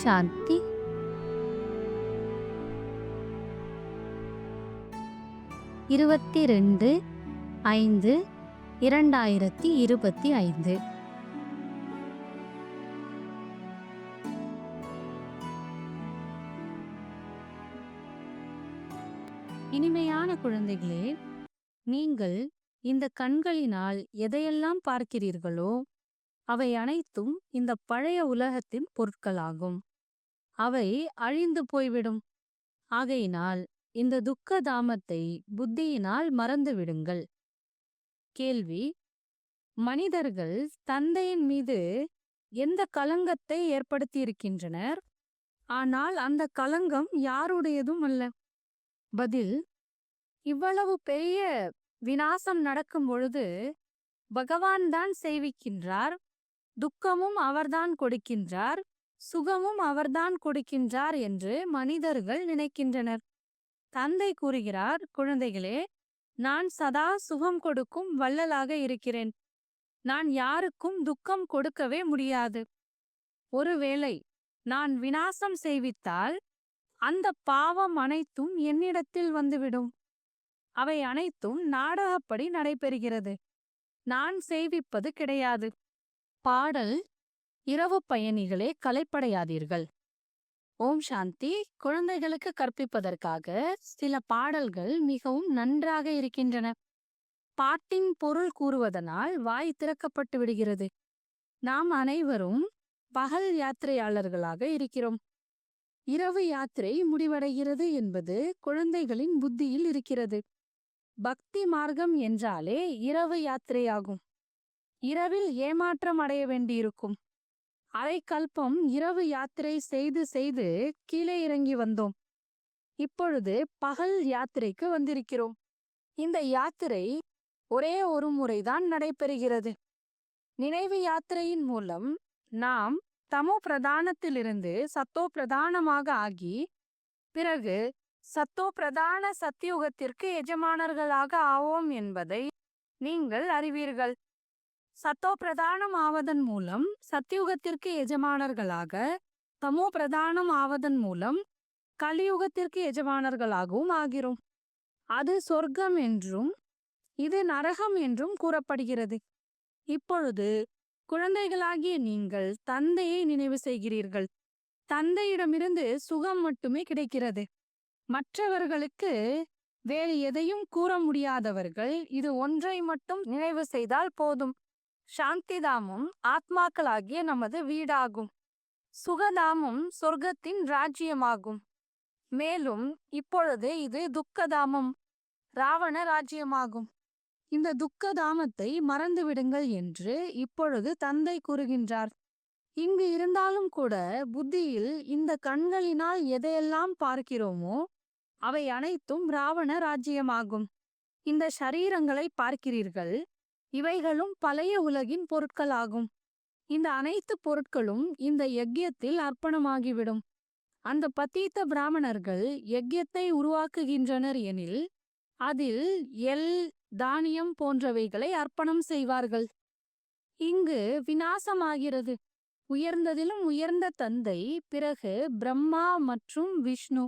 சாந்தி இருபத்தி ரெண்டு ஐந்து இரண்டாயிரத்தி இருபத்தி ஐந்து இனிமையான குழந்தைகளே நீங்கள் இந்த கண்களினால் எதையெல்லாம் பார்க்கிறீர்களோ அவை அனைத்தும் இந்த பழைய உலகத்தின் பொருட்களாகும் அவை அழிந்து போய்விடும். ஆகையினால் இந்த துக்க தாமத்தை புத்தியினால் மறந்துவிடுங்கள் கேள்வி மனிதர்கள் தந்தையின் மீது எந்த கலங்கத்தை ஏற்படுத்தியிருக்கின்றனர்? ஆனால் அந்த கலங்கம் யாருடையதும் அல்ல. பதில் இவ்வளவு பெரிய விநாசம் நடக்கும் பொழுது பகவான் தான் செய்விக்கின்றார் துக்கமும் அவர்தான் கொடுக்கின்றார் சுகமும் அவர்தான் கொடுக்கின்றார் என்று மனிதர்கள் நினைக்கின்றனர். தந்தை கூறுகிறார் குழந்தைகளே நான் சதா சுகம் கொடுக்கும் வள்ளலாக இருக்கிறேன். நான் யாருக்கும் துக்கம் கொடுக்கவே முடியாது. ஒருவேளை நான் விநாசம் செய்வித்தால் அந்த பாவம் அனைத்தும் என்னிடத்தில் வந்துவிடும். அவை அனைத்தும் நாடகப்படி நடைபெறுகிறது. நான் செய்விப்பது கிடையாது. பாடல் இரவு பயணிகளே கலைப்படையாதீர்கள். ஓம் சாந்தி. குழந்தைகளுக்கு கற்பிப்பதற்காக சில பாடல்கள் மிகவும் நன்றாக இருக்கின்றன. பாட்டின் பொருள் கூறுவதனால் வாய் திறக்கப்பட்டு விடுகிறது. நாம் அனைவரும் பகல் யாத்திரையாளர்களாக இருக்கிறோம். இரவு யாத்திரை முடிவடைகிறது என்பது குழந்தைகளின் புத்தியில் இருக்கிறது. பக்தி மார்க்கம் என்றாலே இரவு யாத்திரையாகும். இரவில் ஏமாற்றம் அடைய வேண்டியிருக்கும். அரை கல்பம் இரவு யாத்திரை செய்து செய்து கீழே இறங்கி வந்தோம். இப்பொழுது பகல் யாத்திரைக்கு வந்திருக்கிறோம். இந்த யாத்திரை ஒரே ஒரு முறைதான் நடைபெறுகிறது. நினைவு யாத்திரையின் மூலம் நாம் தமோ பிரதானத்திலிருந்து சத்தோ பிரதானமாக ஆகி பிறகு சத்தோ பிரதான சத்தியுகத்திற்கு எஜமானர்களாக ஆவோம் என்பதை நீங்கள் அறிவீர்கள். சத்தோ பிரதானம் ஆவதன் மூலம் சத்தியுகத்திற்கு எஜமானர்களாக தமோ பிரதானம் ஆவதன் மூலம் கலியுகத்திற்கு எஜமானர்களாகவும் ஆகிறோம். அது சொர்க்கம் என்றும் இது நரகம் என்றும் கூறப்படுகிறது. இப்பொழுது குழந்தைகளாகிய நீங்கள் தந்தையை நினைவு செய்கிறீர்கள். தந்தையிடமிருந்து சுகம் மட்டுமே கிடைக்கிறது. மற்றவர்களுக்கு வேறு எதையும் கூற முடியாதவர்கள் இது ஒன்றை மட்டும் நினைவு செய்தால் போதும். சாந்திதாமும் ஆத்மாக்களாகிய நமது வீடாகும். சுகதாமும் சொர்க்கத்தின் ராஜ்யமாகும். மேலும் இப்பொழுது இது துக்கதாமம் ராவண ராஜ்யமாகும். இந்த துக்கதாமத்தை மறந்துவிடுங்கள் என்று இப்பொழுது தந்தை கூறுகின்றார். இங்கு இருந்தாலும் கூட புத்தியில் இந்த கண்களினால் எதையெல்லாம் பார்க்கிறோமோ அவை அனைத்தும் ராவண ராஜ்யமாகும். இந்த ஷரீரங்களை பார்க்கிறீர்கள் இவைகளும் பழைய உலகின் பொருட்களாகும். இந்த அனைத்து பொருட்களும் இந்த யஜ்யத்தில் அர்ப்பணமாகிவிடும். அந்த பத்தீத்த பிராமணர்கள் யஜ்யத்தை உருவாக்குகின்றனர் எனில் அதில் எல் தானியம் போன்றவைகளை அர்ப்பணம் செய்வார்கள். இங்கு விநாசமாகிறது. உயர்ந்ததிலும் உயர்ந்த தந்தை பிறகு பிரம்மா மற்றும் விஷ்ணு.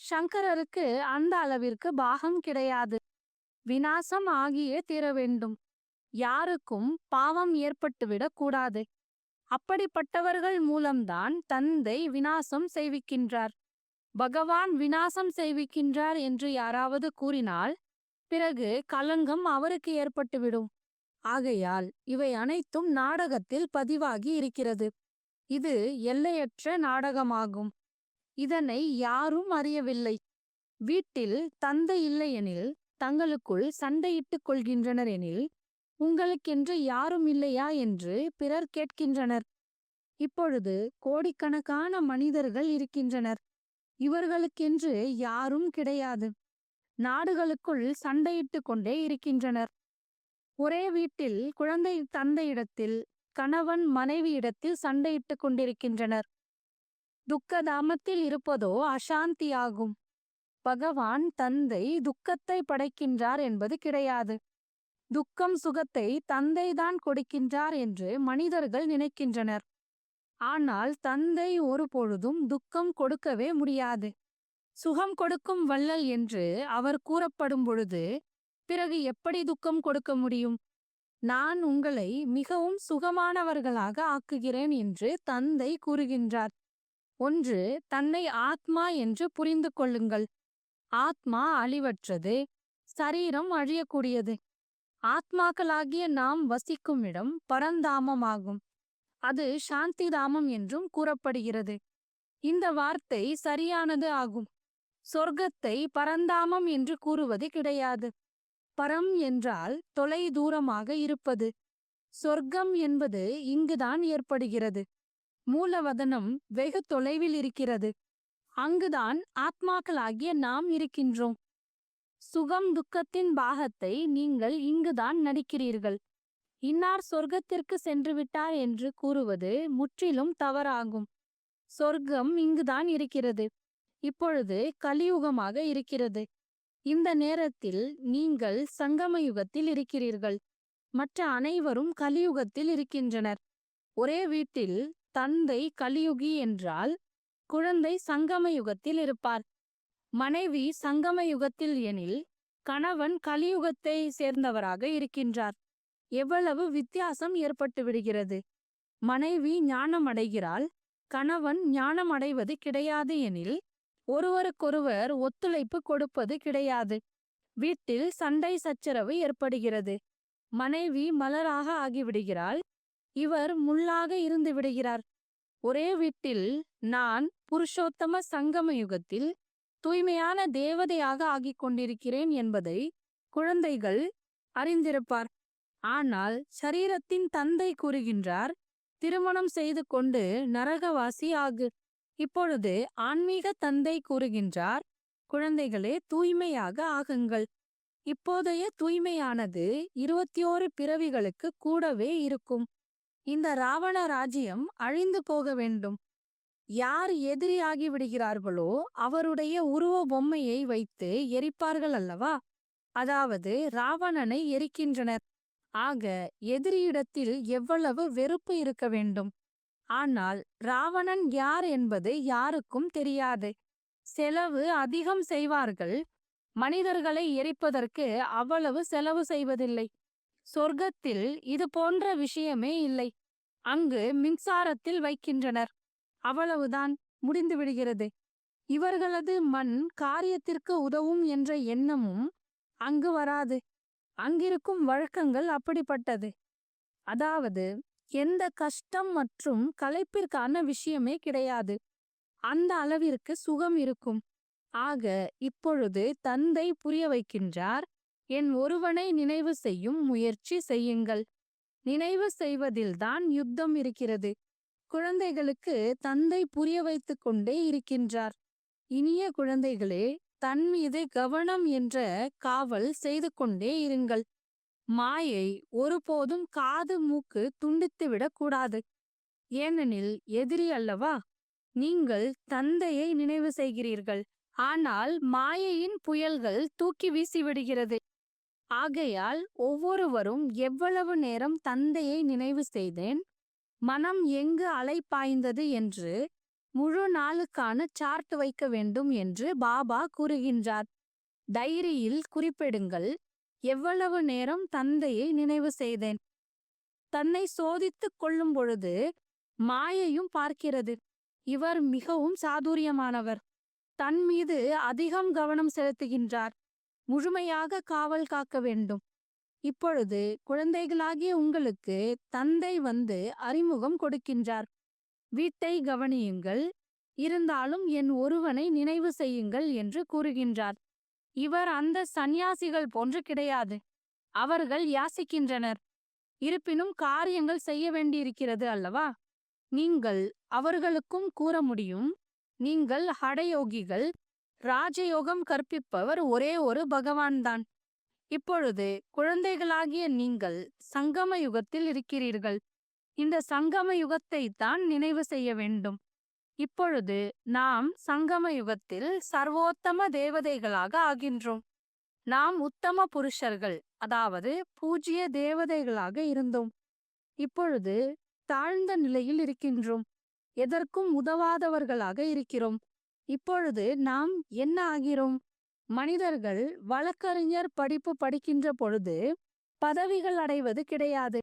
சங்கரருக்கு அந்த அளவிற்கு பாகம் கிடையாது. விநாசம் ஆகியே தீர வேண்டும் யாருக்கும் பாவம் ஏற்பட்டுவிடக் கூடாது. அப்படிப்பட்டவர்கள் மூலம்தான் தந்தை விநாசம் செய்விக்கின்றார். பகவான் விநாசம் செய்விக்கின்றார் என்று யாராவது கூறினால் பிறகு கலங்கம் அவருக்கு ஏற்பட்டுவிடும் ஆகையால் இவை அனைத்தும் நாடகத்தில் பதிவாகி இருக்கிறது. இது எல்லையற்ற நாடகமாகும். இதனை யாரும் அறியவில்லை. வீட்டில் தந்தை இல்லையெனில் தங்களுக்குள் சண்டையிட்டுக் கொள்கின்றனர் எனில் உங்களுக்கென்று யாரும் இல்லையா என்று பிறர் கேட்கின்றனர். இப்பொழுது கோடிக்கணக்கான மனிதர்கள் இருக்கின்றனர். இவர்களுக்கென்று யாரும் கிடையாது. நாடுகளுக்குள் சண்டையிட்டுக் கொண்டே இருக்கின்றனர். ஒரே வீட்டில் குழந்தை தந்தையிடத்தில் கணவன் மனைவியிடத்தில் சண்டையிட்டுக் கொண்டிருக்கின்றனர். துக்கதாமத்தில் இருப்பதோ அசாந்தியாகும். பகவான் தந்தை துக்கத்தை படைக்கின்றார் என்பது கிடையாது. துக்கம் சுகத்தை தந்தைதான் கொடுக்கின்றார் என்று மனிதர்கள் நினைக்கின்றனர். ஆனால் தந்தை ஒருபொழுதும் துக்கம் கொடுக்கவே முடியாது. சுகம் கொடுக்கும் வள்ளல் என்று அவர் கூறப்படும் பொழுது பிறகு எப்படி துக்கம் கொடுக்க முடியும்? நான் உங்களை மிகவும் சுகமானவர்களாக ஆக்குகிறேன் என்று தந்தை கூறுகின்றார். ஒன்று தன்னை ஆத்மா என்று புரிந்து கொள்ளுங்கள். ஆத்மா அழிவற்றது சரீரம் அழியக்கூடியது. ஆத்மாக்களாகிய நாம் வசிக்கும் இடம் பரந்தாமமாகும். அது சாந்திதாமம் என்றும் கூறப்படுகிறது. இந்த வார்த்தை சரியானது ஆகும். சொர்க்கத்தை பரந்தாமம் என்று கூறுவது கிடையாது. பரம் என்றால் தொலை தூரமாக இருப்பது. சொர்க்கம் என்பது இங்குதான் ஏற்படுகிறது. மூலவதனம் வெகு தொலைவில் இருக்கிறது. அங்குதான் ஆத்மாக்களாகிய நாம் இருக்கின்றோம். சுகம் துக்கத்தின் பாகத்தை நீங்கள் இங்குதான் நடிக்கிறீர்கள். இன்னார் சொர்க்கத்திற்கு சென்று விட்டார் என்று கூறுவது முற்றிலும் தவறாகும். சொர்க்கம் இங்குதான் இருக்கிறது. இப்பொழுது கலியுகமாக இருக்கிறது. இந்த நேரத்தில் நீங்கள் சங்கம யுகத்தில் இருக்கிறீர்கள். மற்ற அனைவரும் கலியுகத்தில் இருக்கின்றனர். ஒரே வீட்டில் தந்தை கலியுகி என்றால் குழந்தை சங்கம யுகத்தில் இருப்பார். மனைவி சங்கம யுகத்தில் எனில் கணவன் கலியுகத்தை சேர்ந்தவராக இருக்கின்றார். எவ்வளவு வித்தியாசம் ஏற்பட்டு விடுகிறது. மனைவி ஞானம் அடைகிறாள் கணவன் ஞானம் அடைவது கிடையாது எனில் ஒருவருக்கொருவர் ஒத்துழைப்பு கொடுப்பது கிடையாது. வீட்டில் சண்டை சச்சரவு ஏற்படுகிறது. மனைவி மலராக ஆகிவிடுகிறாள் இவர் முள்ளாக இருந்து விடுகிறார் ஒரே வீட்டில் நான் புருஷோத்தம சங்கம யுகத்தில் தூய்மையான தேவதையாக ஆகிக் கொண்டிருக்கிறேன் என்பதை குழந்தைகள் அறிந்திருப்பார். ஆனால் சரீரத்தின் தந்தை கூறுகின்றார் திருமணம் செய்து கொண்டு நரகவாசி ஆகு. இப்பொழுது ஆன்மீக தந்தை கூறுகின்றார் குழந்தைகளே தூய்மையாக ஆகுங்கள். இப்போதைய தூய்மையானது இருபத்தி ஓரு பிறவிகளுக்கு கூடவே இருக்கும். இந்த ராவண ராஜ்யம் அழிந்து போக வேண்டும். யார் எதிரியாகி விடுகிறார்களோ அவருடைய உருவ பொம்மையை வைத்து எரிப்பார்கள் அல்லவா? அதாவது ராவணனை எரிக்கின்றனர். ஆக எதிரியிடத்தில் எவ்வளவு வெறுப்பு இருக்க வேண்டும்? ஆனால் ராவணன் யார் என்பது யாருக்கும் தெரியாது. செலவு அதிகம் செய்வார்கள். மனிதர்களை எரிப்பதற்கு அவ்வளவு செலவு செய்வதில்லை. சொர்க்கத்தில் இது போன்ற விஷயமே இல்லை. அங்கு மின்சாரத்தில் வைக்கின்றனர். அவ்வளவுதான் முடிந்து விடுகிறது. இவர்களது மண் காரியத்திற்கு உதவும் என்ற எண்ணமும் அங்கு வராது. அங்கிருக்கும் வழக்கங்கள் அப்படிப்பட்டது. அதாவது எந்த கஷ்டம் மற்றும் களைப்பிற்கான விஷயமே கிடையாது. அந்த அளவிற்கு சுகம் இருக்கும். ஆக இப்பொழுது தந்தை புரிய வைக்கின்றார். என் ஒருவனை நினைவு செய்யும் முயற்சி செய்யுங்கள். நினைவு செய்வதில்தான் யுத்தம் இருக்கிறது. குழந்தைகளுக்கு தந்தை புரிய வைத்துக் கொண்டே இருக்கின்றார். இனிய குழந்தைகளே தன் மீது கவனம் என்ற காவல் செய்து கொண்டே இருங்கள். மாயை ஒருபோதும் காது மூக்கு துண்டித்துவிடக் கூடாது. ஏனெனில் எதிரி அல்லவா? நீங்கள் தந்தையை நினைவு செய்கிறீர்கள். ஆனால் மாயையின் புயல்கள் தூக்கி வீசிவிடுகிறது ஆகையால் ஒவ்வொருவரும் எவ்வளவு நேரம் தந்தையை நினைவு செய்தேன் மனம் எங்கு அலைப்பாய்ந்தது என்று முழு நாளுக்கான சார்ட் வைக்க வேண்டும் என்று பாபா கூறுகின்றார். டைரியில் குறிப்பிடுங்கள் எவ்வளவு நேரம் தந்தையை நினைவு செய்தேன். தன்னை சோதித்துக் கொள்ளும் பொழுது மாயையும் பார்க்கிறது. இவர் மிகவும் சாதுரியமானவர். தன் மீது அதிகம் கவனம் செலுத்துகின்றார். முழுமையாக காவல் காக்க வேண்டும். இப்பொழுது குழந்தைகளாகிய உங்களுக்கு தந்தை வந்து அறிமுகம் கொடுக்கின்றார். வீட்டை கவனியுங்கள். இருந்தாலும் என் ஒருவனை நினைவு செய்யுங்கள் என்று கூறுகின்றார். இவர் அந்த சந்நியாசிகள் போன்று கிடையாது. அவர்கள் யாசிக்கின்றனர். இருப்பினும் காரியங்கள் செய்ய வேண்டியிருக்கிறது அல்லவா? நீங்கள் அவர்களுக்கும் கூற முடியும். நீங்கள் ஹடயோகிகள். ராஜயோகம் கற்பிப்பவர் ஒரே ஒரு பகவான்தான். இப்பொழுது குழந்தைகளாகிய நீங்கள் சங்கம யுகத்தில் இருக்கிறீர்கள். இந்த சங்கம யுகத்தை தான் நினைவு செய்ய வேண்டும். இப்பொழுது நாம் சங்கம யுகத்தில் சர்வோத்தம தேவதைகளாக ஆகின்றோம். நாம் உத்தம புருஷர்கள் அதாவது பூஜ்ய தேவதைகளாக இருந்தோம். இப்பொழுது தாழ்ந்த நிலையில் இருக்கின்றோம். எதற்கும் உதவாதவர்களாக இருக்கிறோம். இப்பொழுது நாம் என்ன ஆகிறோம்? மனிதர்கள் வழக்கறிஞர் படிப்பு படிக்கின்ற பொழுது பதவிகள் அடைவது கிடையாது.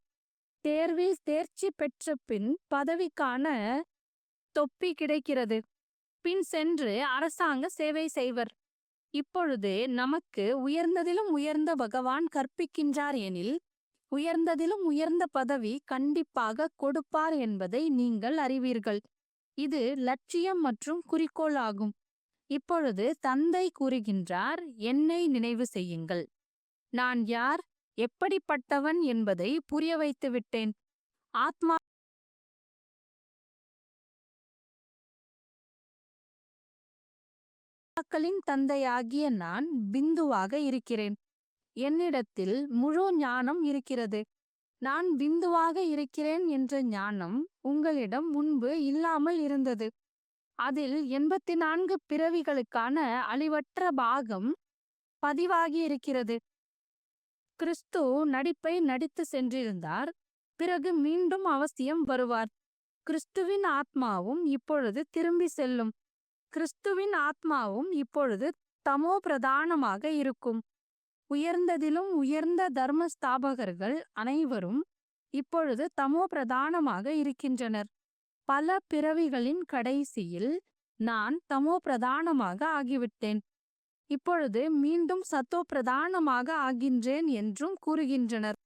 தேர்வில் தேர்ச்சி பெற்ற பின் பதவிக்கான தொப்பி கிடைக்கிறது. பின் சென்று அரசாங்க சேவை செய்வர். இப்பொழுது நமக்கு உயர்ந்ததிலும் உயர்ந்த பகவான் கற்பிக்கின்றார் எனில் உயர்ந்ததிலும் உயர்ந்த பதவி கண்டிப்பாக கொடுப்பார் என்பதை நீங்கள் அறிவீர்கள். இது லட்சியம் மற்றும் குறிக்கோள் ஆகும். இப்பொழுது தந்தை கூறுகின்றார் என்னை நினைவு செய்யுங்கள். நான் யார் எப்படிப்பட்டவன் என்பதை புரிய வைத்து விட்டேன். ஆத்மா ஆத்மாக்களின் தந்தையாகிய நான் பிந்துவாக இருக்கிறேன். என்னிடத்தில் முழு ஞானம் இருக்கிறது. நான் பிந்துவாக இருக்கிறேன் என்ற ஞானம் உங்களிடம் முன்பு இல்லாமல் இருந்தது. அதில் எண்பத்தி நான்கு பிறவிகளுக்கான அழிவற்ற பாகம் பதிவாகி இருக்கிறது கிறிஸ்து நடிப்பை நடித்து சென்றிருந்தார் பிறகு மீண்டும் அவசியம் வருவார். கிறிஸ்துவின் ஆத்மாவும் இப்பொழுது திரும்பி செல்லும். கிறிஸ்துவின் ஆத்மாவும் இப்பொழுது தமோ பிரதானமாக இருக்கும். உயர்ந்ததிலும் உயர்ந்த தர்ம ஸ்தாபகர்கள் அனைவரும் இப்பொழுது தமோ பிரதானமாக இருக்கின்றனர். பல பிறவிகளின் கடைசியில் நான் தமோ பிரதானமாக ஆகிவிட்டேன். இப்பொழுது மீண்டும் சத்தோ பிரதானமாக ஆகின்றேன் என்றும் கூறுகின்றனர்.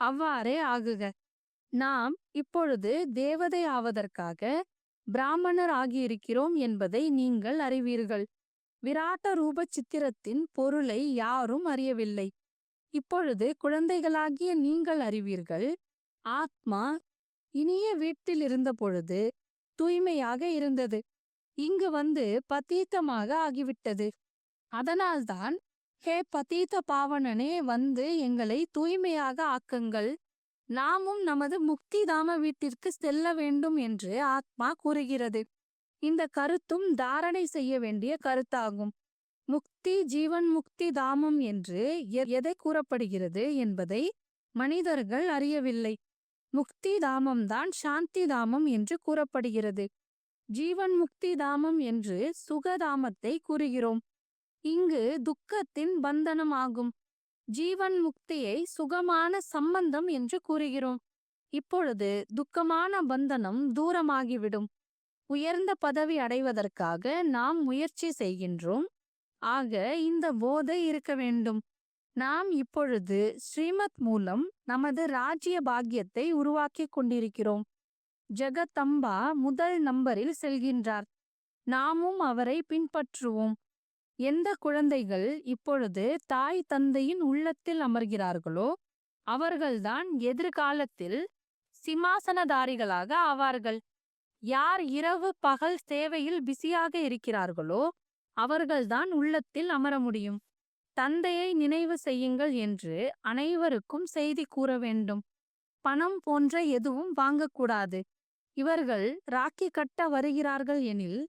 அவ்வாறே ஆகுக. நாம் இப்பொழுது தேவதை ஆவதற்காக பிராமணர் ஆகியிருக்கிறோம் என்பதை நீங்கள் அறிவீர்கள். விராட்ட ரூப சித்திரத்தின் பொருளை யாரும் அறியவில்லை. இப்பொழுது குழந்தைகளாகிய நீங்கள் அறிவீர்கள். ஆத்மா இனிய வீட்டில் இருந்த பொழுது தூய்மையாக இருந்தது. இங்கு வந்து பத்தீத்தமாக ஆகிவிட்டது. அதனால்தான் ஹே பதீத பாவனனே வந்து எங்களை தூய்மையாக ஆக்குங்கள். நாமும் நமது முக்திதாம வீட்டிற்கு செல்ல வேண்டும் என்று ஆத்மா கூறுகிறது. இந்த கருத்தும் தாரணை செய்ய வேண்டிய கருத்தாகும். முக்தி ஜீவன் முக்தி தாமம் என்று எதை கூறப்படுகிறது என்பதை மனிதர்கள் அறியவில்லை. முக்தி தாமம்தான் சாந்தி தாமம் என்று கூறப்படுகிறது. ஜீவன் முக்தி தாமம் என்று சுகதாமத்தை கூறுகிறோம். இங்கு துக்கத்தின் பந்தனம் ஆகும். ஜீவன் முக்தியை சுகமான சம்பந்தம் என்று கூறுகிறோம். இப்பொழுது துக்கமான பந்தனம் தூரமாகிவிடும். உயர்ந்த பதவி அடைவதற்காக நாம் முயற்சி செய்கின்றோம். ஆக இந்த போதை இருக்க வேண்டும். நாம் இப்பொழுது ஸ்ரீமத் மூலம் நமது ராஜ்ய பாக்கியத்தை உருவாக்கிக் கொண்டிருக்கிறோம். ஜெகதம்பா முதல் நம்பரில் செல்கின்றார். நாமும் அவரை பின்பற்றுவோம். எந்த குழந்தைகள் இப்பொழுது தாய் தந்தையின் உள்ளத்தில் அமர்கிறார்களோ அவர்கள்தான் எதிர்காலத்தில் சிம்மாசனதாரிகளாக ஆவார்கள். யார் இரவு பகல் சேவையில் பிஸியாக இருக்கிறார்களோ அவர்கள்தான் உள்ளத்தில் அமர முடியும். தந்தையை நினைவு செய்யுங்கள் என்று அனைவருக்கும் செய்தி கூற வேண்டும். பணம் போன்ற எதுவும் வாங்கக்கூடாது. இவர்கள் ராக்கி கட்ட வருகிறார்கள் எனில்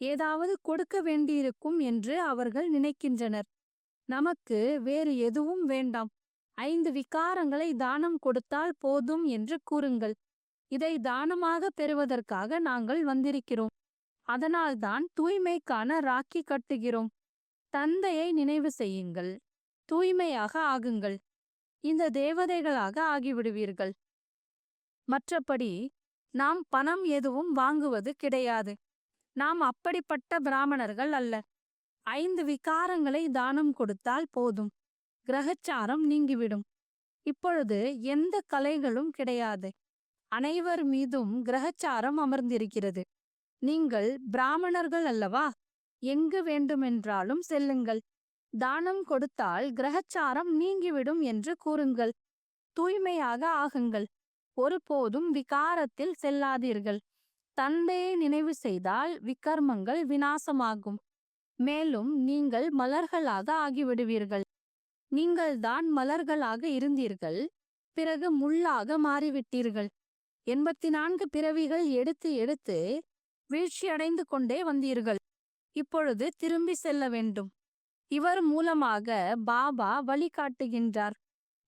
ஏதாவது கொடுக்க வேண்டியிருக்கும் என்று அவர்கள் நினைக்கின்றனர். நமக்கு வேறு எதுவும் வேண்டாம். ஐந்து விகாரங்களை தானம் கொடுத்தால் போதும் என்று கூறுங்கள். இதை தானமாக பெறுவதற்காக நாங்கள் வந்திருக்கிறோம். அதனால்தான் தூய்மைக்கான ராக்கி கட்டுகிறோம். தந்தையை நினைவு செய்யுங்கள். தூய்மையாக ஆகுங்கள். இந்த தேவதைகளாக ஆகிவிடுவீர்கள். மற்றபடி நாம் பணம் எதுவும் வாங்குவது கிடையாது. நாம் அப்படிப்பட்ட பிராமணர்கள் அல்ல. ஐந்து விகாரங்களை தானம் கொடுத்தால் போதும். கிரகச்சாரம் நீங்கிவிடும். இப்பொழுது எந்த கலைகளும் கிடையாது. அனைவர் மீதும் கிரகச்சாரம் அமர்ந்திருக்கிறது. நீங்கள் பிராமணர்கள் அல்லவா? எங்கு வேண்டுமென்றாலும் செல்லுங்கள். தானம் கொடுத்தால் கிரகச்சாரம் நீங்கிவிடும் என்று கூறுங்கள். தூய்மையாக ஆகுங்கள். ஒருபோதும் விகாரத்தில் செல்லாதீர்கள். தந்தையை நினைவு செய்தால் விக்கர்மங்கள் வினாசமாகும் மேலும் நீங்கள் மலர்களாக ஆகிவிடுவீர்கள். நீங்கள்தான் மலர்களாக இருந்தீர்கள். பிறகு முள்ளாக மாறிவிட்டீர்கள். எண்பத்தி நான்கு பிறவிகள் எடுத்து எடுத்து வீழ்ச்சியடைந்து கொண்டே வந்தீர்கள். இப்பொழுது திரும்பி செல்ல வேண்டும். இவர் மூலமாக பாபா வழிகாட்டுகின்றார்.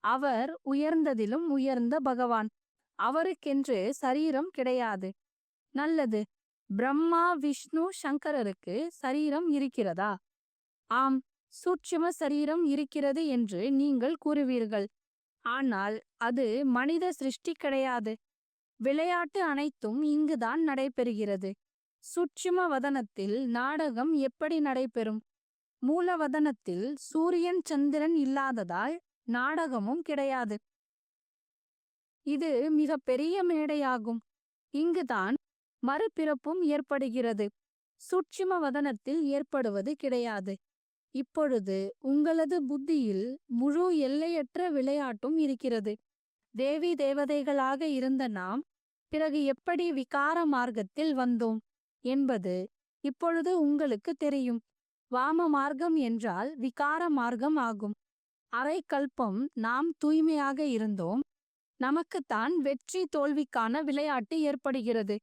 அவர் உயர்ந்ததிலும் உயர்ந்த பகவான். அவருக்கென்று சரீரம் கிடையாது. நல்லது. பிரம்மா விஷ்ணு சங்கரருக்கு சரீரம் இருக்கிறதா? ஆம். சூட்சும சரீரம் இருக்கிறது என்று நீங்கள் கூறுவீர்கள். ஆனால் அது மனித சிருஷ்டி கிடையாது. விளையாட்டு அனைத்தும் இங்குதான் நடைபெறுகிறது. சூட்சும வதனத்தில் நாடகம் எப்படி நடைபெறும்? மூலவதனத்தில் சூரியன் சந்திரன் இல்லாததால் நாடகமும் கிடையாது. இது மிக பெரிய மேடையாகும். இங்குதான் மறுபிறப்பும் ஏற்படுகிறது. சூட்சும வதனத்தில் ஏற்படுவது கிடையாது. இப்பொழுது உங்களது புத்தியில் முழு எல்லையற்ற விளையாட்டும் இருக்கிறது. தேவி தேவதைகளாக இருந்த நாம் பிறகு எப்படி விகார மார்க்கத்தில் வந்தோம்? என்பது இப்பொழுது உங்களுக்கு தெரியும். வாம மார்க்கம் என்றால் விகார மார்க்கம் ஆகும். அரை கல்பம் நாம் தூய்மையாக இருந்தோம். நமக்குத்தான் வெற்றி தோல்விக்கான விளையாட்டு ஏற்படுகிறது.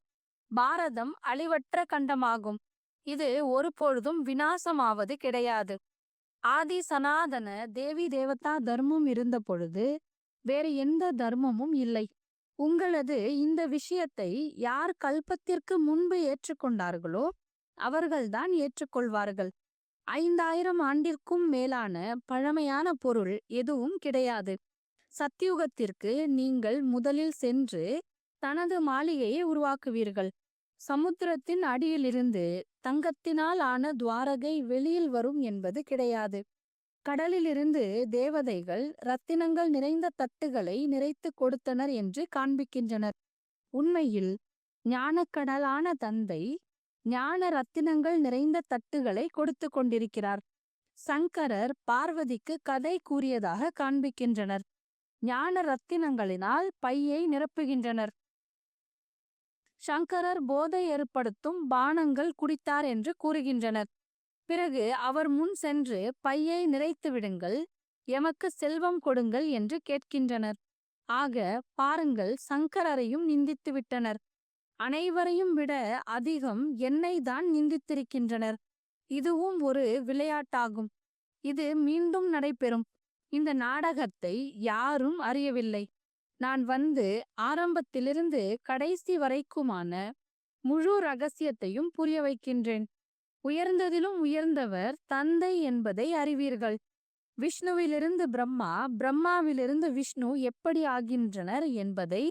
பாரதம் அழிவற்ற கண்டமாகும். இது ஒருபொழுதும் வினாசமாவது கிடையாது. ஆதி சனாதன தேவி தேவதா தர்மம் இருந்த பொழுது வேறு எந்த தர்மமும் இல்லை. உங்களது இந்த விஷயத்தை யார் கல்பத்திற்கு முன்பு ஏற்றுக்கொண்டார்களோ அவர்கள்தான் ஏற்றுக்கொள்வார்கள். ஐந்தாயிரம் ஆண்டிற்கும் மேலான பழமையான பொருள் எதுவும் கிடையாது. சத்தியுகத்திற்கு நீங்கள் முதலில் சென்று தனது மாளிகையை உருவாக்குவீர்கள். சமுத்திரத்தின் அடியிலிருந்து தங்கத்தினால் ஆன துவாரகை வெளியில் வரும் என்பது கிடையாது. கடலிலிருந்து தேவதைகள் ரத்தினங்கள் நிறைந்த தட்டுகளை நிறைத்து கொடுத்தனர் என்று காண்பிக்கின்றனர். உண்மையில் ஞானக்கடலான தந்தை ஞான ரத்தினங்கள் நிறைந்த தட்டுகளை கொடுத்து கொண்டிருக்கிறார். சங்கரர் பார்வதிக்கு கதை கூறியதாக காண்பிக்கின்றனர். ஞான ரத்தினங்களினால் பையை நிரப்புகின்றனர். சங்கரர் போதை ஏற்படுத்தும் பானங்கள் குடித்தார் என்று கூறுகின்றனர். பிறகு அவர் முன் சென்று பையை நிறைத்து விடுங்கள் எமக்கு செல்வம் கொடுங்கள் என்று கேட்கின்றனர். ஆக பாருங்கள் சங்கரரையும் நிந்தித்து விட்டனர். அனைவரையும் விட அதிகம் என்னை தான் நிந்தித்திருக்கின்றனர். இதுவும் ஒரு விளையாட்டாகும். இது மீண்டும் நடைபெறும். இந்த நாடகத்தை யாரும் அறியவில்லை. நான் வந்து ஆரம்பத்திலிருந்து கடைசி வரைக்குமான முழு ரகசியத்தையும் புரிய வைக்கின்றேன். உயர்ந்ததிலும் உயர்ந்தவர் தந்தை என்பதை அறிவீர்கள். விஷ்ணுவிலிருந்து பிரம்மா பிரம்மாவிலிருந்து விஷ்ணு எப்படி ஆகின்றனர் என்பதை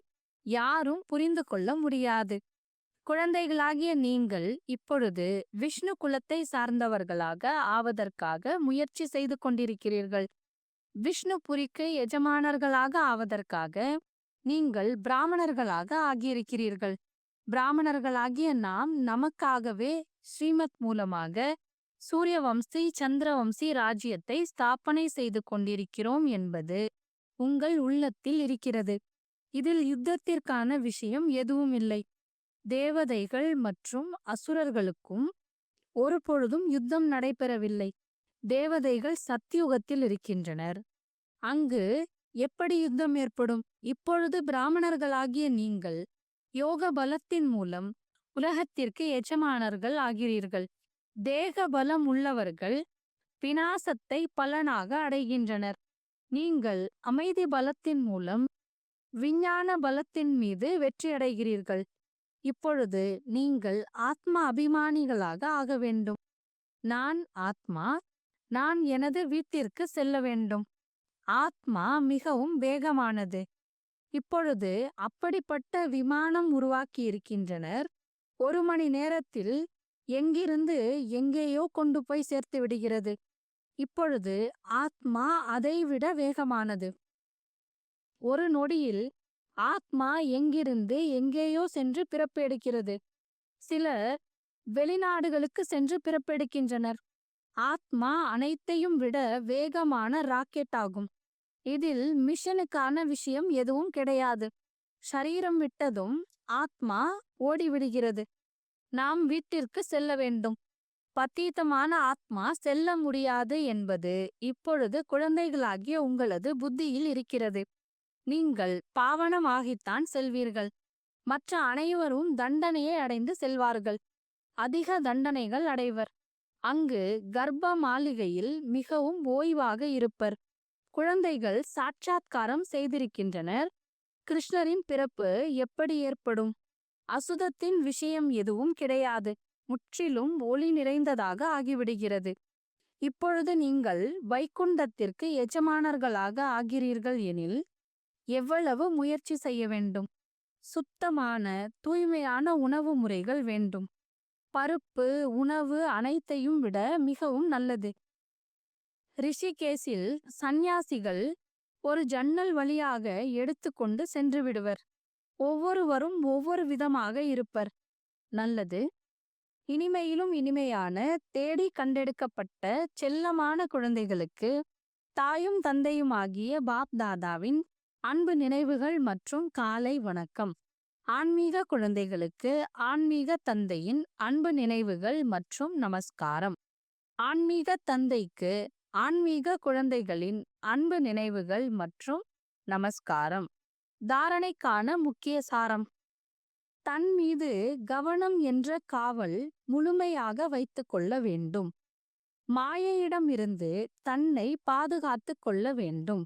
யாரும் புரிந்து கொள்ள முடியாது. குழந்தைகளாகிய நீங்கள் இப்பொழுது விஷ்ணு குலத்தை சார்ந்தவர்களாக ஆவதற்காக முயற்சி செய்து கொண்டிருக்கிறீர்கள். விஷ்ணுபுரிக்கு எஜமானர்களாக ஆவதற்காக நீங்கள் பிராமணர்களாக ஆகியிருக்கிறீர்கள். பிராமணர்களாகிய நாம் நமக்காகவே ஸ்ரீமத் மூலமாக சூரியவம்சி சந்திரவம்சி ராஜ்யத்தை ஸ்தாபனை செய்து கொண்டிருக்கிறோம் என்பது உங்கள் உள்ளத்தில் இருக்கிறது. இதில் யுத்தத்திற்கான விஷயம் எதுவும் இல்லை. தேவதைகள் மற்றும் அசுரர்களுக்கும் ஒருபொழுதும் யுத்தம் நடைபெறவில்லை. தேவதைகள் சத்தியுகத்தில் இருக்கின்றனர். அங்கு எப்படி யுத்தம் ஏற்படும்? இப்பொழுது பிராமணர்களாகிய நீங்கள் யோக பலத்தின் மூலம் உலகத்திற்கு எஜமானர்கள் ஆகிறீர்கள். தேக பலம் உள்ளவர்கள் வினாசத்தை பலனாக அடைகின்றனர். நீங்கள் அமைதி பலத்தின் மூலம் விஞ்ஞான பலத்தின் மீது வெற்றி அடைகிறீர்கள். இப்பொழுது நீங்கள் ஆத்மா அபிமானிகளாக ஆக வேண்டும். நான் ஆத்மா நான் எனது வீட்டிற்கு செல்ல வேண்டும். ஆத்மா மிகவும் வேகமானது. இப்பொழுது அப்படிப்பட்ட விமானம் உருவாக்கி இருக்கின்றனர். ஒரு மணி நேரத்தில் எங்கிருந்து எங்கேயோ கொண்டு போய் சேர்த்து விடுகிறது. இப்பொழுது ஆத்மா அதைவிட வேகமானது. ஒரு நொடியில் ஆத்மா எங்கிருந்து எங்கேயோ சென்று பிறப்பெடுக்கிறது. சிலர் வெளிநாடுகளுக்கு சென்று பிறப்பெடுக்கின்றனர். ஆத்மா அனைத்தையும் விட வேகமான ராக்கெட் ஆகும் இதில் மிஷனுக்கான விஷயம் எதுவும் கிடையாது. சரீரம் விட்டதும் ஆத்மா ஓடிவிடுகிறது. நாம் வீட்டிற்கு செல்ல வேண்டும். பத்தீத்தமான ஆத்மா செல்ல முடியாது என்பது இப்பொழுது குழந்தைகளாகிய உங்களது புத்தியில் இருக்கிறது. நீங்கள் பாவனமாகித்தான் செல்வீர்கள். மற்ற அனைவரும் தண்டனையை அடைந்து செல்வார்கள். அதிக தண்டனைகள் அடைவர். அங்கு கர்ப்ப மாளிகையில் மிகவும் ஓய்வாக இருப்பர். குழந்தைகள் சாட்சாத்காரம் செய்திருக்கின்றனர். கிருஷ்ணரின் பிறப்பு எப்படி ஏற்படும்? அசுதத்தின் விஷயம் எதுவும் கிடையாது. முற்றிலும் ஒளி நிறைந்ததாக ஆகிவிடுகிறது. இப்பொழுது நீங்கள் வைகுண்டத்திற்கு எஜமானர்களாக ஆகிறீர்கள் எனில் எவ்வளவு முயற்சி செய்ய வேண்டும்? சுத்தமான தூய்மையான உணவு முறைகள் வேண்டும். பருப்பு உணவு அனைத்தையும் விட மிகவும் நல்லது. ரிஷிகேசில் சந்நியாசிகள் ஒரு ஜன்னல் வழியாக எடுத்துக்கொண்டு சென்று விடுவர். ஒவ்வொருவரும் ஒவ்வொரு விதமாக இருப்பர். நல்லது. இனிமையிலும் இனிமையான தேடி கண்டெடுக்கப்பட்ட செல்லமான குழந்தைகளுக்கு தாயும் தந்தையுமாகிய பாப் தாதாவின் அன்பு நினைவுகள் மற்றும் காலை வணக்கம். ஆன்மீக குழந்தைகளுக்கு ஆன்மீக தந்தையின் அன்பு நினைவுகள் மற்றும் நமஸ்காரம். ஆன்மீக தந்தைக்கு ஆன்மீக குழந்தைகளின் அன்பு நினைவுகள் மற்றும் நமஸ்காரம். தாரணைக்கான முக்கிய சாரம். தன் மீது கவனம் என்ற காவல் முழுமையாக வைத்துக் கொள்ள வேண்டும். மாயையிடம் இருந்து தன்னை பாதுகாத்து கொள்ள வேண்டும்.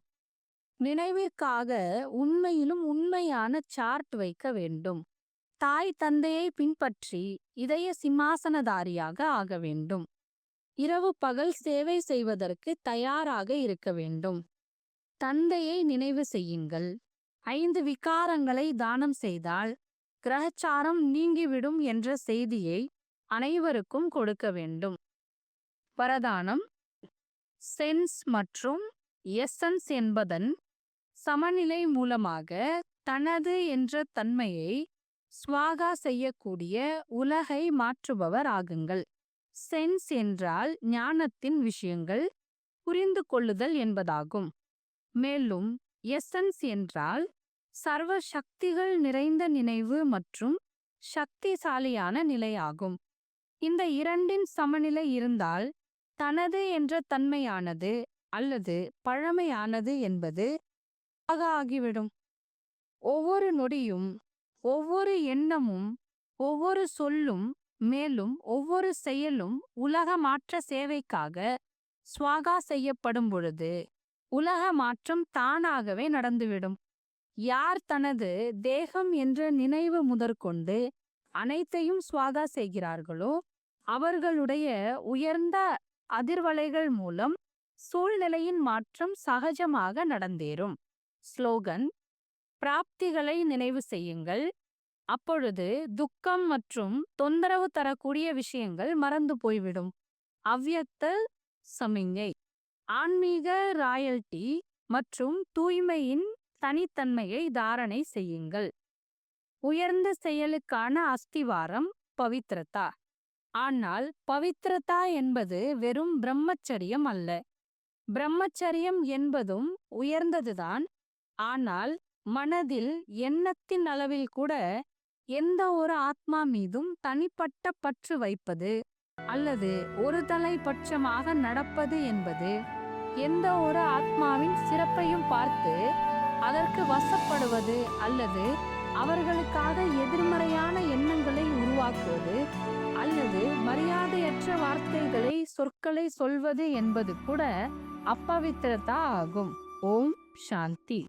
நினைவிற்காக உண்மையிலும் உண்மையான சார்ட் வைக்க வேண்டும். தாய் தந்தையை பின்பற்றி இதய சிம்மாசனதாரியாக ஆக வேண்டும். இரவு பகல் சேவை செய்வதற்கு தயாராக இருக்க வேண்டும். தந்தையை நினைவு செய்யுங்கள். ஐந்து விகாரங்களை தானம் செய்தால் கிரகச்சாரம் நீங்கிவிடும் என்ற செய்தியை அனைவருக்கும் கொடுக்க வேண்டும். வரதானம். சென்ஸ் மற்றும் எசன்ஸ் என்பதன் சமநிலை மூலமாக தனது என்ற தன்மையை ஸ்வாகா செய்யக்கூடிய உலகை மாற்றுபவர் ஆகுங்கள். சென்ஸ் என்றால் ஞானத்தின் விஷயங்கள் புரிந்து கொள்ளுதல் என்பதாகும். மேலும் எசன்ஸ் என்றால் சர்வ சக்திகள் நிறைந்த நினைவு மற்றும் சக்திசாலியான நிலையாகும் இந்த இரண்டின் சமநிலை இருந்தால் தனது என்ற தன்மையானது அல்லது பழமையானது என்பது ஆக ஆகிவிடும். ஒவ்வொரு நொடியும் ஒவ்வொரு எண்ணமும் ஒவ்வொரு சொல்லும் மேலும் ஒவ்வொரு செயலும் உலக மாற்ற சேவைக்காக சுவாகா செய்யப்படும் பொழுது உலக மாற்றம் தானாகவே நடந்துவிடும். யார் தனது தேகம் என்ற நினைவு முதற்கொண்டு அனைத்தையும் சுவாகா செய்கிறார்களோ அவர்களுடைய உயர்ந்த அதிர்வலைகள் மூலம் சூழ்நிலையின் மாற்றம் சகஜமாக நடந்தேறும். ஸ்லோகன் பிராப்திகளை நினைவு செய்யுங்கள். அப்பொழுது துக்கம் மற்றும் தொந்தரவு தரக்கூடிய விஷயங்கள் மறந்து போய்விடும். அவ்வியத்த சமிஞை ஆன்மீக ராயல்டி மற்றும் தூய்மையின் தனித்தன்மையை தாரணை செய்யுங்கள். உயர்ந்த செயலுக்கான அஸ்திவாரம் பவித்ரதா. ஆனால் பவித்ரதா என்பது வெறும் பிரம்மச்சரியம் அல்ல. பிரம்மச்சரியம் என்பதும் உயர்ந்ததுதான். ஆனால் மனதில் எண்ணத்தின் அளவில் கூட எந்த ஒரு ஆத்மா மீதும் தனிப்பட்ட பற்று வைப்பது அல்லது ஒரு தலைபட்சமாக நடப்பது என்பது எந்த ஒரு ஆத்மாவின் சிறப்பையும் பார்த்து அதற்கு வசப்படுவது அல்லது அவர்களுக்காக எதிர்மறையான எண்ணங்களை உருவாக்குவது அல்லது மரியாதையற்ற வார்த்தைகளை சொற்களை சொல்வது என்பது கூட அப்பவித்திரதா ஆகும். ஓம் சாந்தி.